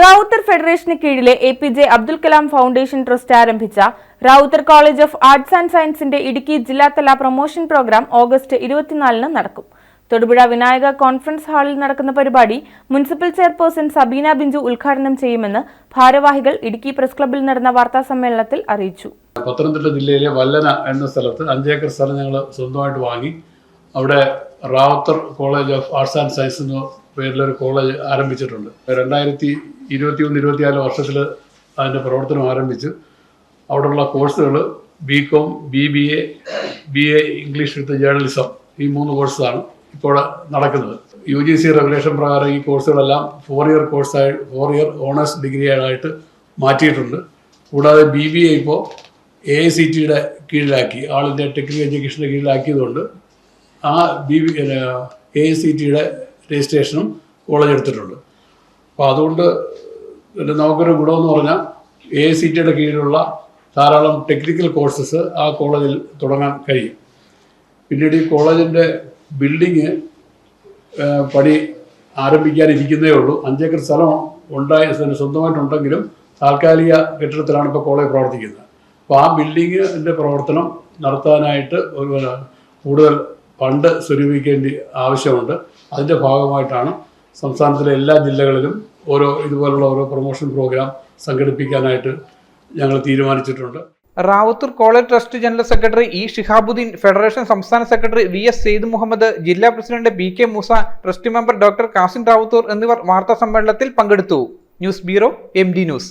റാവുത്തർ ഫെഡറേഷന് കീഴിലെ A P J Abdul Kalam foundation trust ആരംഭിച്ച Rawther college of arts and സയൻസിന്റെ ഇടുക്കി ജില്ലാതല പ്രൊമോഷൻ പ്രോഗ്രാം ഓഗസ്റ്റ് ഇരുപത്തിനാലിന് നടക്കും. തൊടുപുഴ വിനായക കോൺഫറൻസ് ഹാളിൽ നടക്കുന്ന പരിപാടി മുനിസിപ്പൽ ചെയർപേഴ്സൺ സബീന ബിഞ്ചു ഉദ്ഘാടനം ചെയ്യുമെന്ന് ഭാരവാഹികൾ ഇടുക്കി പ്രസ് ക്ലബിൽ നടന്ന വാർത്താ സമ്മേളനത്തിൽ അറിയിച്ചു. പത്തനംതിട്ട ജില്ലയിലെ വല്ലന എന്ന സ്ഥലത്ത് അഞ്ചേക്കർ സ്ഥലം ഞങ്ങൾ സ്വന്തമായിട്ട് വാങ്ങി. അവിടെ Rawther college of arts and science എന്ന പേരിലൊരു കോളേജ് ആരംഭിച്ചിട്ടുണ്ട്. രണ്ടായിരത്തി ഇരുപത്തി ഒന്ന് ഇരുപത്തിനാല് വർഷത്തിൽ അതിന്റെ പ്രവർത്തനം ആരംഭിച്ച് അവിടെയുള്ള കോഴ്സുകൾ B com B B A B A English with journalism ഈ മൂന്ന് കോഴ്സാണ് ഇപ്പോൾ നടക്കുന്നത്. യു ജി സി റെഗുലേഷൻ പ്രകാരം ഈ കോഴ്സുകളെല്ലാം ഫോർ ഇയർ കോഴ്സായി ഫോർ ഇയർ ഓണേഴ്സ് ഡിഗ്രിയായിട്ട് മാറ്റിയിട്ടുണ്ട്. കൂടാതെ ബി ബി എ ഇപ്പോൾ എ ഐ സി ടിയുടെ കീഴിലാക്കി ആൾ ഇന്ത്യ ടെക്നിക്കൽ എഡ്യൂക്കേഷന്റെ കീഴിലാക്കിയതുകൊണ്ട് ആ B B A A I C രജിസ്ട്രേഷനും കോളേജ് എടുത്തിട്ടുണ്ട്. അപ്പോൾ അതുകൊണ്ട് നമുക്കൊരു ഗുണമെന്ന് പറഞ്ഞാൽ എ സി ടിയുടെ കീഴിലുള്ള ധാരാളം ടെക്നിക്കൽ കോഴ്സസ് ആ കോളേജിൽ തുടങ്ങാൻ കഴിയും. പിന്നീട് ഈ കോളേജിന്റെ ബിൽഡിങ് പണി ആരംഭിക്കാനിരിക്കുന്നേ ഉള്ളൂ. അഞ്ചേക്കർ സ്ഥലം ഉണ്ടായ സ്വന്തമായിട്ടുണ്ടെങ്കിലും താൽക്കാലിക കെട്ടിടത്തിലാണ് ഇപ്പോൾ കോളേജ് പ്രവർത്തിക്കുന്നത്. അപ്പോൾ ആ ബിൽഡിങ്ങിന്റെ പ്രവർത്തനം നടത്താനായിട്ട് ഒരു കൂടുതൽ ഫണ്ട് സ്വരൂപിക്കേണ്ടി ആവശ്യമുണ്ട്. അതിന്റെ ഭാഗമായിട്ടാണ് സംസ്ഥാനത്തിലെ എല്ലാ ജില്ലകളിലും ഓരോ ഇതുപോലുള്ള ഓരോ പ്രൊമോഷൻ പ്രോഗ്രാം സംഘടിപ്പിക്കാനായിട്ട് ഞങ്ങൾ തീരുമാനിച്ചിട്ടുണ്ട്. Rawther college trust general secretary E Shihabuddin federation സംസ്ഥാന secretary V S Syed Muhammad ജില്ലാ president B K Moosa trust member doctor Kasim Rawther എന്നിവർ വാർത്താ സമ്മേളനത്തിൽ പങ്കെടുത്തു. News bureau M news.